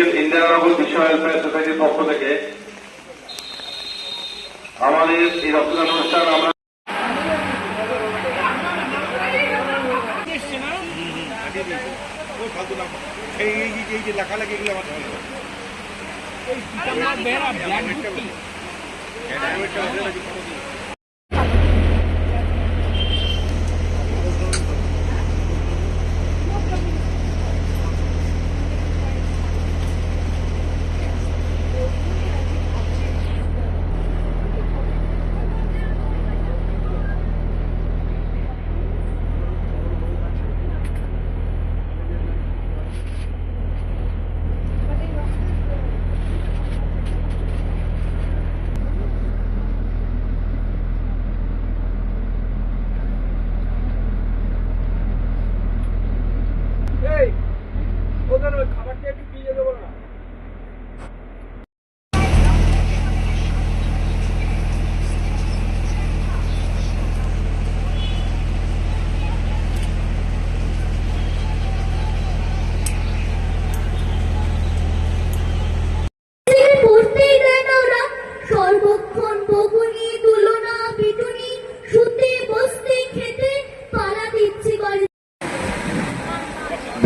সচিব ইন্দিরানগর বিশ্ব ওয়েলফেয়ার সোসাইটির পক্ষ থেকে আমাদের এই রক্তদান অনুষ্ঠান আমরা এই যে- লেখালেখি এগুলো আমার ভালো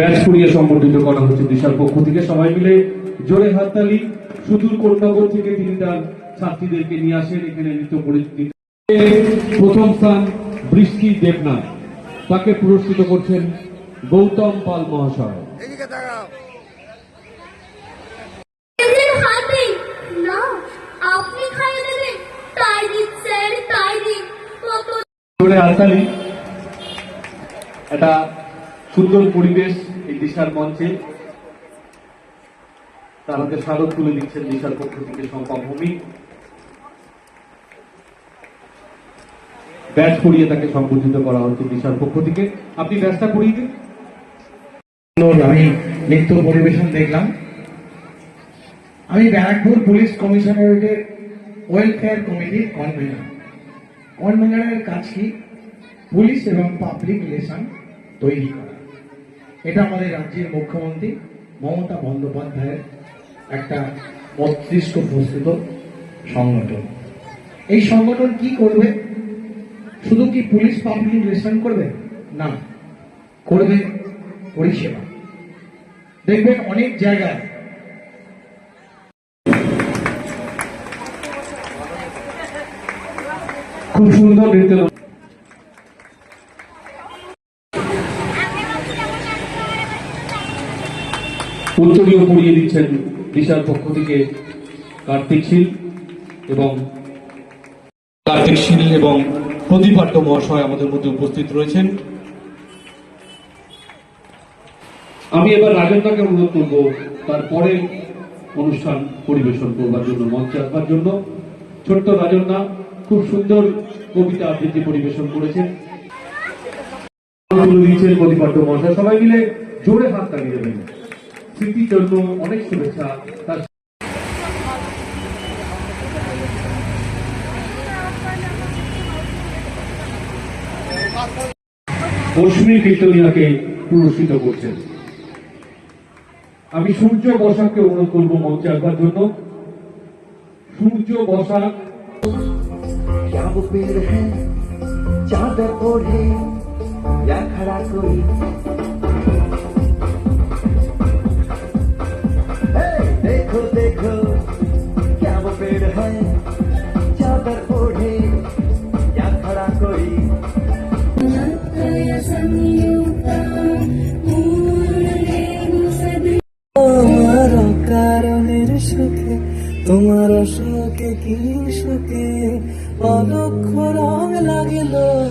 ব্যাচ করিয়ে সম্বর্ধিত করা হচ্ছে। দিশার পক্ষ থেকে সবাই মিলে জোরে হাততালি। সুদূর কন্যাগর থেকে তিনি তার ছাত্রীদেরকে নিয়ে আসেন। এখানে নৃত্য পরিচিতি। প্রথম স্থান বৃষ্টি দেবনাথ। তাকে পুরস্কৃত করছেন গৌতম পাল মহাশয়। একটা সুন্দর পরিবেশ এই দিশার মঞ্চে তার হাতে স্মারক তুলে দিচ্ছেন দিশার পক্ষ থেকে শঙ্কা ভূমি। ব্যাচ করিয়ে তাকে সম্বর্ধিত করা হচ্ছে দিশার পক্ষ থেকে। আপনি ব্যাচটা করিয়ে দিন। আমি নৃত্য পরিবেশন দেখলাম। আমি ব্যারাকপুর পুলিশ কমিশনারেটের ওয়েলফেয়ার কমিটির কনভেনার। কনভেনারের কাজ কি পুলিশ এবং পাবলিক রিলেশন তৈরি করা। এটা আমাদের রাজ্যের মুখ্যমন্ত্রী মমতা বন্দ্যোপাধ্যায়ের একটা মস্তিষ্ক প্রস্তুত সংগঠন। এই সংগঠন কি করবে? শুধু কি পুলিশ পাবলিক রিলেশন করবে? না, করবে পরিষেবা। দেখবেন অনেক জায়গায় খুব সুন্দর উত্তরীয় পড়িয়ে দিচ্ছেন দিশার পক্ষ থেকে কার্তিক শীল এবং কার্তিক শীল এবং প্রদীপাট্য মহাশয় আমাদের মধ্যে উপস্থিত রয়েছেন। আমি এবার রাজন্যাকে অনুরোধ করব তারপরে অনুষ্ঠান পরিবেশন করবার জন্য, মঞ্চে আসবার জন্য। ছোট্ট রাজন্যা খুব সুন্দর কবিতা আবৃত্তি পরিবেশন করেছেন। প্রতিপাদ্য মহাশয়। সবাই মিলে জোরে হাত তালিয়ে দেবেন। স্মৃতির জন্য অনেক শুভেচ্ছা তার রশ্মি কীর্তনিয়াকে পুরস্কৃত করছেন আমি সূর্য বসাককে অনুরোধ করব মঞ্চে আসবার জন্য সূর্য বসাক क्या वो पेड़ है चादर ओढ़े या खड़ा कोई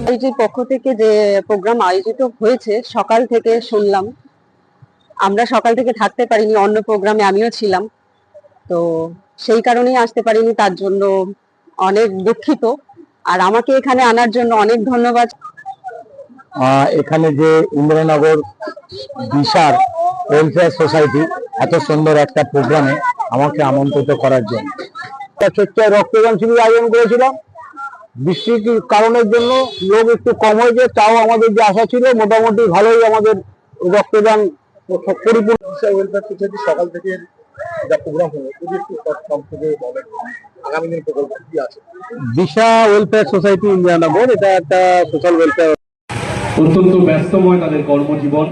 আইজির পক্ষ থেকে যে প্রোগ্রাম আয়োজিত হয়েছে, সকাল থেকে শুনলাম। আমরা সকাল থেকে থাকতে পারিনি, অন্য প্রোগ্রামে আমিও ছিলাম। তো সেই কারণেই আসতে পারিনি, তার জন্য অনেক দুঃখিত। আর আমাকে এখানে আনার জন্য অনেক ধন্যবাদ। এখানে যে ইন্দ্রনগর বিশার ওয়েলফেয়ার সোসাইটি এত সুন্দর একটা প্রোগ্রামে আমাকে আমন্ত্রিত করার জন্য। স্বেচ্ছায় রক্তদান শিবির আয়োজন করেছিলাম বৃষ্টির কারণের জন্য লোক একটু কম হয়েছে তাও আমাদের যে আশা ছিল মোটামুটি ভালোই আমাদের রক্তদান পরিপূর্ণ। ওয়েলফেয়ার সোসাইটি সকাল থেকে যা প্রোগ্রাম হলো যদি একটু সংক্ষেপে বলেন আগামী দিনের প্রকল্প কি আছে? দিশা ওয়েলফেয়ার সোসাইটি ইন্ডিয়ানগর এটা একটা সোশ্যাল ওয়েলফেয়ার অত্যন্ত ব্যস্তময় তাদের কর্মজীবন।